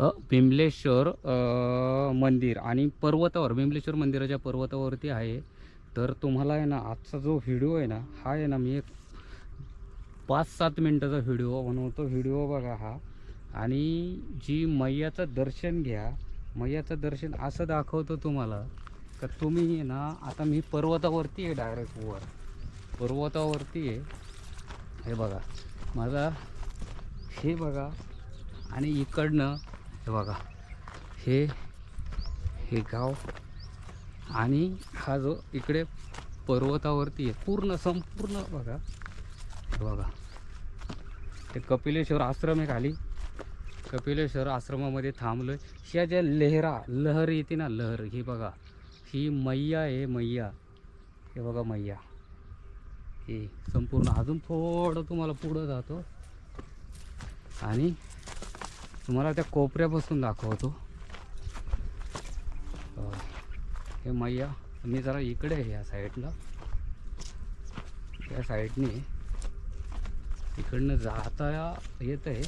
बिमलेश्वर मंदिर आणि पर्वतावर बिमलेश्वर मंदिराच्या पर्वतावरती आहे. तर तुम्हाला आहे ना आजचा जो व्हिडिओ आहे ना हा आहे ना मी एक पाच सात मिनटाचा व्हिडिओ बनवतो. व्हिडिओ बघा हा. आणि जी मैयाचं दर्शन घ्या. मैयाचं दर्शन असं दाखवतो तुम्हाला. का तुम्ही आहे ना आता मी पर्वतावरती आहे डायरेक्ट वर. पर्वतावरती आहे. हे बघा. माझा हे बघा. आणि इकडनं हे बघा. हे हे गाव आणि हा जो इकडे पर्वतावरती आहे पूर्ण संपूर्ण बघा. हे बघा. ते कपिलेश्वर आश्रम आहे खाली कपिलेश्वर आश्रमामध्ये थांबलो आहे ह्या ज्या लहरा लहर येते ना लहर ही बघा. ही मैया आहे मैया. हे बघा मैया. हे संपूर्ण अजून थोडं तुम्हाला पुढं जातो. आणि तुम्हाला त्या कोपऱ्यापासून दाखवतो. हे मैया मी जरा इकडे आहे या साईडला. या साईडने इकडनं जाता येत आहे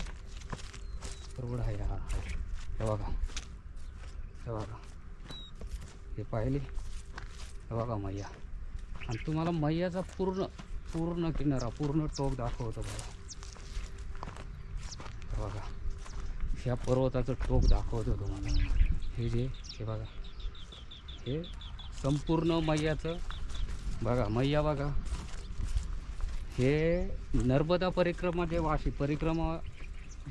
रोड आहे हा. हे बघा. हे बघा. हे पाहिले? हे बघा मैया. आणि तुम्हाला मैयाचा पूर्ण पूर्ण किनारा पूर्ण टोक दाखवतो बघा. हे बघा. ह्या पर्वताचं टोक दाखवतो तुम्हाला. हे जे हे बघा. हे संपूर्ण मैयाचं बघा मैया बघा. हे नर्मदा परिक्रमा जे वाशी परिक्रमा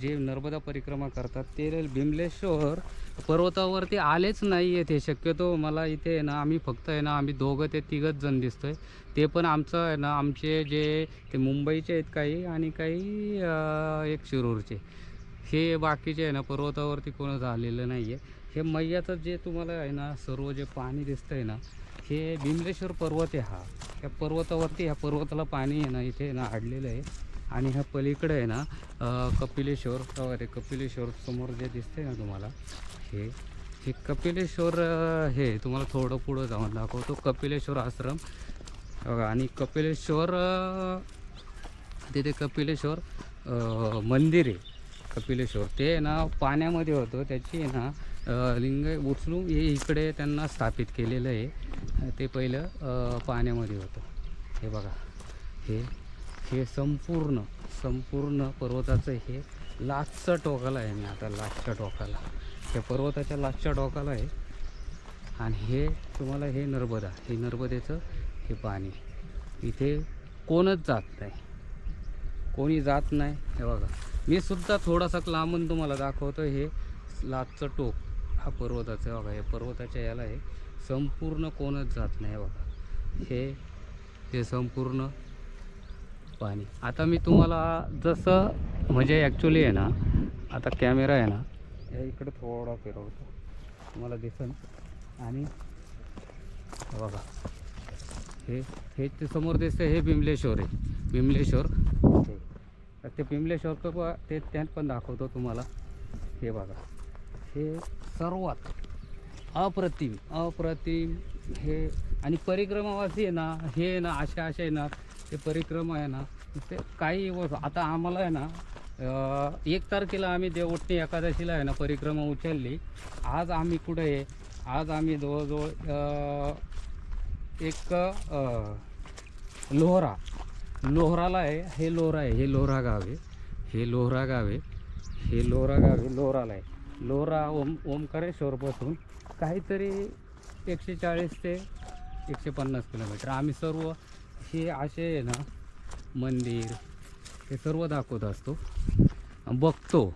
जे नर्मदा परिक्रमा करतात ते बिमलेश्वर पर्वतावरती आलेच नाही आहेत हे. शक्यतो मला इथे आहे ना आम्ही फक्त आहे ना आम्ही दोघं ते तिघंच जण आहे ते पण आमचं आहे ना आमचे जे ते मुंबईचे आहेत काही आणि काही एक शिरूरचे. हे बाकीचे आहे ना पर्वतावरती कोण झालेलं नाही आहे हे मैयाचं जे तुम्हाला आहे ना सर्व जे पाणी दिसतं आहे ना हे बिमलेश्वर पर्वत आहे हा. या पर्वतावरती ह्या पर्वताला पाणी आहे ना इथे ना अडलेलं आहे. आणि ह्या पलीकडे आहे ना कपिलेश्वर ते कपिलेश्वर समोर जे दिसते ना तुम्हाला हे हे कपिलेश्वर हे तुम्हाला थोडं पुढं जाऊन दाखवतो. कपिलेश्वर आश्रम. आणि कपिलेश्वर तिथे कपिलेश्वर मंदिर आहे. कपिलेश्वर. ते आहे ना पाण्यामध्ये होतं. त्याची आहे ना लिंग उचलून हे इकडे त्यांना स्थापित केलेलं आहे. ते पहिलं पाण्यामध्ये होतं. हे बघा. हे हे संपूर्ण संपूर्ण पर्वताचं हे लास्टच्या टोकाला आहे मी आता लास्टच्या टोकाला. त्या पर्वताच्या लास्टच्या टोकाला आहे. आणि हे तुम्हाला हे नर्मदा हे नर्मदेचं हे पाणी. इथे कोणच जात नाही. कोणी जात नाही. हे बघा. मी सुद्धा थोडासा लांबून तुम्हाला दाखवतो हे लाचचं टोक. हा पर्वताचं बघा. हे पर्वताच्या याला हे संपूर्ण कोणच जात नाही बघा. हे हे संपूर्ण पाणी. आता मी तुम्हाला जसं म्हणजे ॲक्च्युली आहे ना आता कॅमेरा आहे ना या इकडे थोडा फिरवतो. तुम्हाला दिसन. आणि बघा. हे हे ते समोर दिसतं हे बिमलेश्वर आहे. बिमलेश्वर ते बिमलेश्वरचं प ते त्यात पण दाखवतो तुम्हाला. हे बघा. हे सर्वात अप्रतिम अप्रतिम हे आणि परिक्रमावासी आहे ना हे आहे ना अशा अशा येणार ते परिक्रमा आहे ना ते काही वस्तू आता आम्हाला आहे ना एक तारखेला आम्ही देवोटणी एकादशीला आहे ना परिक्रमा उचलली. आज आम्ही कुठे आहे? आज आम्ही जवळजवळ एक लोहरा लोहराला आहे हे लोहरा आहे हे लोहरा गाव आहे. हे लोहरा गाव आहे हे लोहरा गाव आहे लोहराला आहे. लोहरा ओम ओमकारेश्वरपासून काहीतरी एकशे चाळीस ते एकशे पन्नास किलोमीटर. आम्ही सर्व हे असे आहे ना मंदिर हे सर्व दाखवत असतो. बघतो.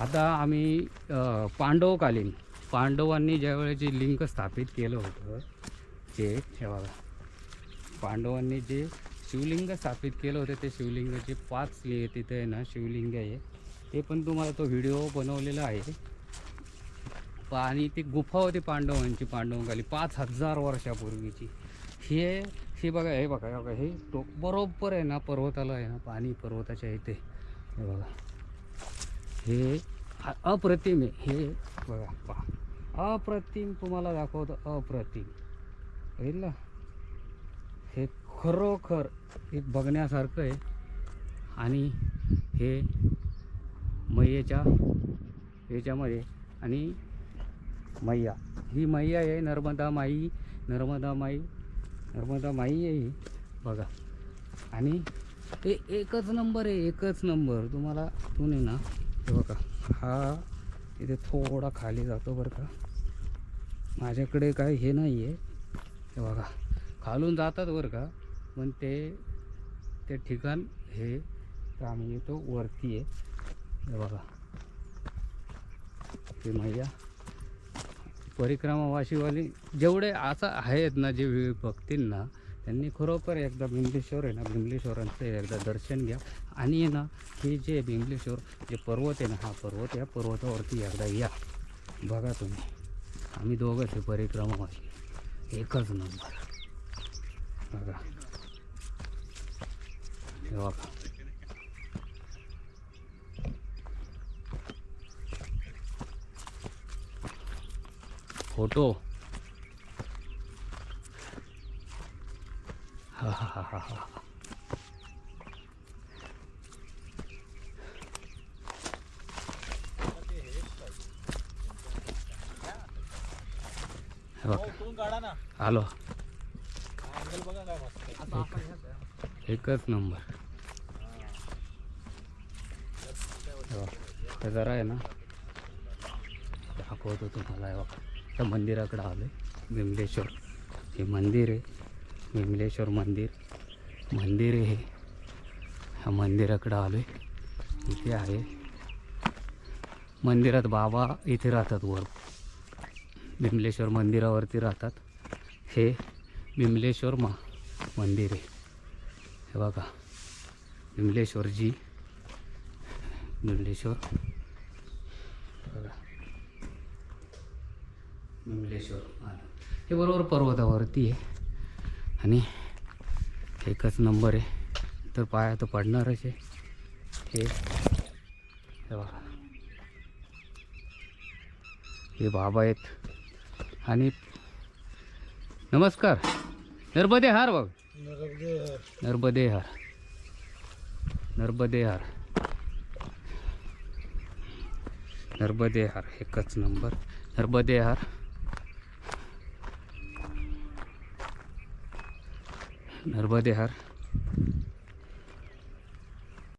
आता आम्ही पांडवकालीन पांडवांनी ज्यावेळेस जे लिंग स्थापित केलं होतं ते हे बघा पांडवांनी जे शिवलिंग स्थापित केलं होतं ते शिवलिंगाचे पाच ले तिथे आहे ना शिवलिंग आहे. ते पण तुम्हाला तो व्हिडिओ बनवलेला आहे. आणि ती गुफा होती पांडवांची पांडवांखाली पाच हजार वर्षापूर्वीची. हे हे बघा हे बघा हे बघा हे टोक बरोबर आहे ना पर्वताला आहे ना पाणी पर्वताच्या इथे. हे बघा. हे अप्रतिम आहे. हे बघा पा अप्रतिम तुम्हाला दाखवतं अप्रतिम. बघितलं? ना खरोखर एक बघण्यासारखं आहे. आणि हे मैयेच्या याच्यामध्ये आणि मैया. ही मैया आहे नर्मदा माई नर्मदा माई नर्मदा माई आहे ही. बघा. आणि ते एकच नंबर आहे एकच नंबर. तुम्हाला तुम्ही ना हे बघा. हा इथे थोडा खाली जातो बरं का. माझ्याकडे काय हे नाही आहे हे बघा. खालून जातात बरं का. पण ते ते ठिकाण हे तर आम्ही येतो वरती आहे. बघा. ते मैया. परिक्रमावाशीवाली जेवढे असं आहेत ना जे वे- बघतील ना त्यांनी खरोखर एकदा बिंबलेश्वर आहे ना बिंबलेश्वरांचं एकदा दर्शन घ्या. आणि ना हे जे बिंबलेश्वर जे पर्वत आहे ना हा पर्वत या पर्वतावरती एकदा या. बघा तुम्ही. आम्ही दोघंच आहे परिक्रमावाशी एकच नंबर. बघा. हे बघा. फोटो हा हा हा हा हा. आलो एकच नंबर हे बघा. हे जरा आहे ना दाखवतो तुम्हाला आहे बघा. त्या मंदिराकडे आलो आहे बिमलेश्वर हे मंदिर आहे बिमलेश्वर मंदिर. मंदिर आहे हे. ह्या मंदिराकडे आलो आहे इथे आहे. मंदिरात बाबा इथे राहतात वर. बिमलेश्वर मंदिरावरती राहतात. हे बिमलेश्वर मा मंदिर आहे. हे बघा. बिमलेश्वरजी बिमलेश्वर बघा. बिमलेश्वर आलं. हे बरोबर पर्वतावरती आहे. आणि एकच नंबर आहे. तर पाया तर पडणारच आहे. हे. हे बघा. हे बाबा आहेत. आणि नमस्कार. नर्मदे हार बघ नर्मदे हार नर्मदे हार एकच नंबर. नर्मदे हार नर्मदे हार